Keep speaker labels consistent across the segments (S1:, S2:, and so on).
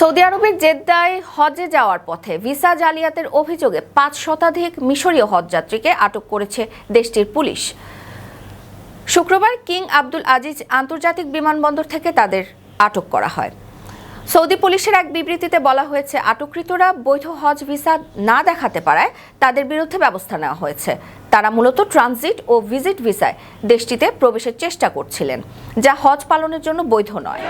S1: Saudi আরবের জেদ্দায় হজে যাওয়ার পথে ভিসা জালিয়াতের অভিযোগে পাঁচ শতাধিক মিশরীয় হজযাত্রীকে আটক করেছে দেশটির পুলিশ। শুক্রবার কিং আব্দুল আজিজ আন্তর্জাতিক বিমানবন্দর থেকে তাদের আটক করা হয়। সৌদি পুলিশের এক বিবৃতিতে বলা হয়েছে, আটককৃতরা বৈধ হজ ভিসা না দেখাতে পারায় তাদের বিরুদ্ধে ব্যবস্থা নেওয়া হয়েছে। তারা মূলত ট্রানজিট ও ভিজিট ভিসায় দেশটিতে প্রবেশের চেষ্টা করছিলেন, যা হজ পালনের জন্য বৈধ নয়।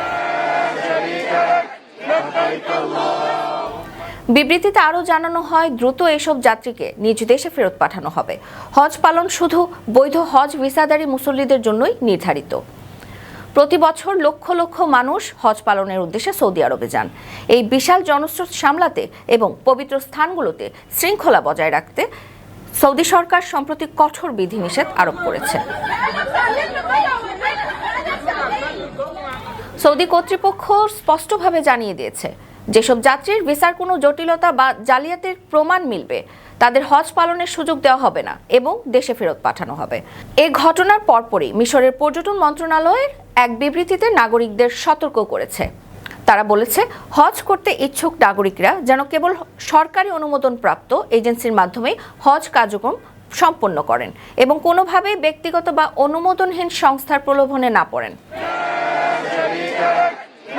S1: বিবৃতিতে আরও জানানো হয়, দ্রুত এসব যাত্রীকে নিজ দেশে ফেরত পাঠানো হবে। হজ পালন শুধু বৈধ হজ ভিসাদারী মুসল্লিদের জন্যই নির্ধারিত। প্রতি বছর লক্ষ লক্ষ মানুষ হজ পালনের উদ্দেশ্যে সৌদি আরবে যান। এই বিশাল জনস্রোত সামলাতে এবং পবিত্র স্থানগুলোতে শৃঙ্খলা বজায় রাখতে সৌদি সরকার সম্প্রতি কঠোর বিধিনিষেধ আরোপ করেছে। সৌদি কর্তৃপক্ষ স্পষ্টভাবে জানিয়ে দিয়েছে, যেসব যাত্রীর ভিসার কোনো জটিলতা বা জালিয়াতির প্রমাণ মিলবে, তাদের হজ পালনের সুযোগ দেওয়া হবে না এবং দেশে ফেরত পাঠানো হবে। এ ঘটনার পরপরই মিশরের পর্যটন মন্ত্রণালয়ের এক বিবৃতিতে নাগরিকদের সতর্ক করেছে। তারা বলেছে, হজ করতে ইচ্ছুক নাগরিকরা যেন কেবল সরকারি অনুমোদন প্রাপ্ত এজেন্সির মাধ্যমে হজ কার্যক্রম সম্পন্ন করেন এবং কোনোভাবেই ব্যক্তিগত বা অনুমোদনহীন সংস্থার প্রলোভনে না পড়েন।